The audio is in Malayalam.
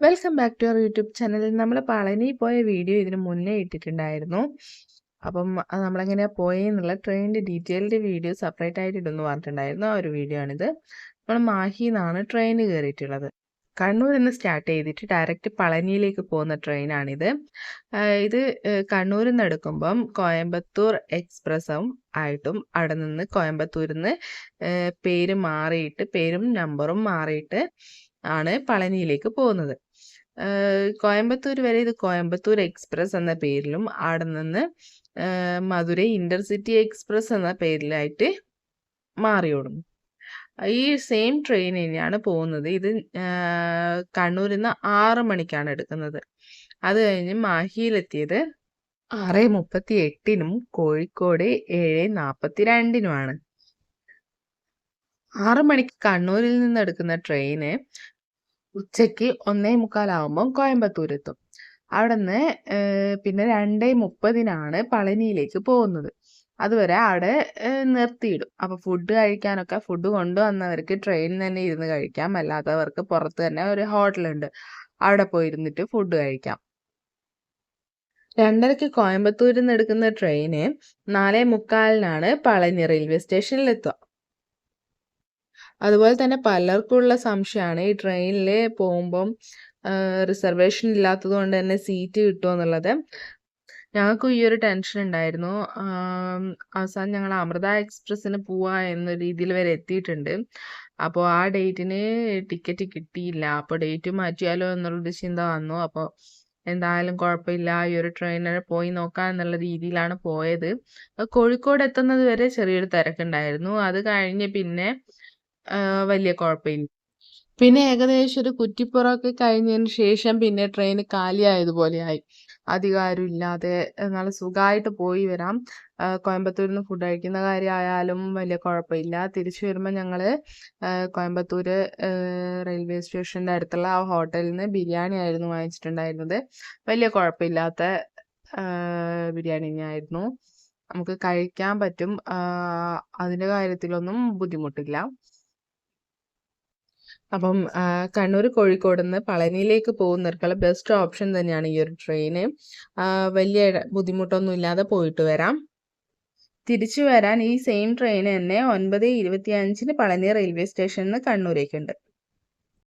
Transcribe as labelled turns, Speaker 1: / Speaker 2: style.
Speaker 1: Welcome back to our YouTube ചാനലിൽ നമ്മൾ പളനി പോയ വീഡിയോ ഇതിന് മുന്നേ ഇട്ടിട്ടുണ്ടായിരുന്നു. അപ്പം നമ്മളെങ്ങനെയാണ് പോയെന്നുള്ള ട്രെയിനിന്റെ ഡീറ്റെയിൽഡ് വീഡിയോ സെപ്പറേറ്റ് ആയിട്ട് ഇടുന്നു പറഞ്ഞിട്ടുണ്ടായിരുന്നു. ആ ഒരു വീഡിയോ ആണിത്. നമ്മൾ മാഹി നിന്നാണ് ട്രെയിൻ കയറിയിട്ടുള്ളത് കണ്ണൂരിൽ നിന്ന് സ്റ്റാർട്ട് ചെയ്തിട്ട് ഡയറക്റ്റ് പളനിയിലേക്ക് പോകുന്ന ട്രെയിനാണിത് ഇത് കണ്ണൂരിൽ നിന്ന് എടുക്കുമ്പം കോയമ്പത്തൂർ എക്സ്പ്രസ്സും ആയിട്ടും അവിടെ നിന്ന് കോയമ്പത്തൂരിൽ നിന്ന് പേര് മാറിയിട്ട് പേരും നമ്പറും മാറിയിട്ട് ആണ് പളനിയിലേക്ക് പോകുന്നത്. കോയമ്പത്തൂർ വരെ ഇത് കോയമ്പത്തൂർ എക്സ്പ്രസ് എന്ന പേരിലും അവിടെ നിന്ന് മധുരൈ ഇന്റർസിറ്റി എക്സ്പ്രസ് എന്ന പേരിലായിട്ട് മാറിയോടും. ഈ സെയിം ട്രെയിൻ തന്നെയാണ് പോകുന്നത്. ഇത് കണ്ണൂരിൽ നിന്ന് ആറ് മണിക്കാണ് എടുക്കുന്നത്. അത് കഴിഞ്ഞ് മാഹിയിലെത്തിയത് ആറ് മുപ്പത്തി എട്ടിനും കോഴിക്കോട് ഏഴ് നാൽപ്പത്തി രണ്ടിനുമാണ് ആറ് മണിക്ക് കണ്ണൂരിൽ നിന്ന് എടുക്കുന്ന ട്രെയിന് ഉച്ചയ്ക്ക് ഒന്നേ മുക്കാലാവുമ്പം കോയമ്പത്തൂർ എത്തും അവിടുന്ന് പിന്നെ രണ്ടേ മുപ്പതിനാണ് പളനിയിലേക്ക് പോകുന്നത്. അതുവരെ അവിടെ നിർത്തിയിടും. അപ്പോൾ ഫുഡ് കഴിക്കാനൊക്കെ ഫുഡ് കൊണ്ടുവന്നവർക്ക് ട്രെയിനിൽ തന്നെ ഇരുന്ന് കഴിക്കാം. അല്ലാത്തവർക്ക് പുറത്ത് തന്നെ ഒരു ഹോട്ടലുണ്ട്. അവിടെ പോയിരുന്നിട്ട് ഫുഡ് കഴിക്കാം. രണ്ടരയ്ക്ക് കോയമ്പത്തൂരിൽ നിന്ന് എടുക്കുന്ന ട്രെയിന് നാലേ മുക്കാലിനാണ് പളനി റെയിൽവേ സ്റ്റേഷനിൽ എത്തുക. അതുപോലെ തന്നെ പലർക്കുള്ള സംശയമാണ്. ഈ ട്രെയിനിൽ പോകുമ്പം റിസർവേഷൻ ഇല്ലാത്തത് കൊണ്ട് തന്നെ സീറ്റ് കിട്ടുമോ എന്നുള്ളത്. ഞങ്ങൾക്കും ഈ ഒരു ടെൻഷൻ ഉണ്ടായിരുന്നു. അവസാനം ഞങ്ങൾ അമൃത എക്സ്പ്രസ്സിന് പോവാ എന്ന രീതിയിൽ വരെ എത്തിയിട്ടുണ്ട്. അപ്പോൾ ആ ഡേറ്റിന് ടിക്കറ്റ് കിട്ടിയില്ല. അപ്പോൾ ഡേറ്റ് മാറ്റിയാലോ എന്നുള്ളൊരു ചിന്ത വന്നു. അപ്പോൾ എന്തായാലും കുഴപ്പമില്ല. ഈ ഒരു ട്രെയിനിൽ പോയി നോക്കാം എന്നുള്ള രീതിയിലാണ് പോയത്. കോഴിക്കോട് എത്തുന്നത് വരെ ചെറിയൊരു തിരക്കുണ്ടായിരുന്നു. അത് കഴിഞ്ഞ് പിന്നെ വലിയ കുഴപ്പമില്ല. പിന്നെ ഏകദേശം ഒരു കുറ്റിപ്പുറമൊക്കെ കഴിഞ്ഞതിന് ശേഷം പിന്നെ ട്രെയിൻ കാലിയായതുപോലെയായി അധികം ഇല്ലാതെ നല്ല സുഖമായിട്ട് പോയി വരാം. കോയമ്പത്തൂരിൽ നിന്ന് ഫുഡ് കഴിക്കുന്ന കാര്യമായാലും വലിയ കുഴപ്പമില്ല. തിരിച്ചു വരുമ്പോൾ ഞങ്ങൾ കോയമ്പത്തൂർ റെയിൽവേ സ്റ്റേഷന്റെ അടുത്തുള്ള ആ ഹോട്ടലിൽ നിന്ന് ബിരിയാണി ആയിരുന്നു വാങ്ങിച്ചിട്ടുണ്ടായിരുന്നത്. വലിയ കുഴപ്പമില്ലാത്ത ബിരിയാണി ആയിരുന്നു. നമുക്ക് കഴിക്കാൻ പറ്റും. അതിന്റെ കാര്യത്തിലൊന്നും ബുദ്ധിമുട്ടില്ല. അപ്പം കണ്ണൂർ കോഴിക്കോട് നിന്ന് പളനിയിലേക്ക് പോകുന്നവർക്കുള്ള ബെസ്റ്റ് ഓപ്ഷൻ തന്നെയാണ് ഈ ഒരു ട്രെയിന് വലിയ ബുദ്ധിമുട്ടൊന്നും ഇല്ലാതെ പോയിട്ട് വരാം. തിരിച്ചു വരാൻ ഈ സെയിം ട്രെയിൻ തന്നെ ഒൻപത് ഇരുപത്തി അഞ്ചിന് പളനി റെയിൽവേ സ്റ്റേഷനിൽ നിന്ന് കണ്ണൂരേക്കുണ്ട്.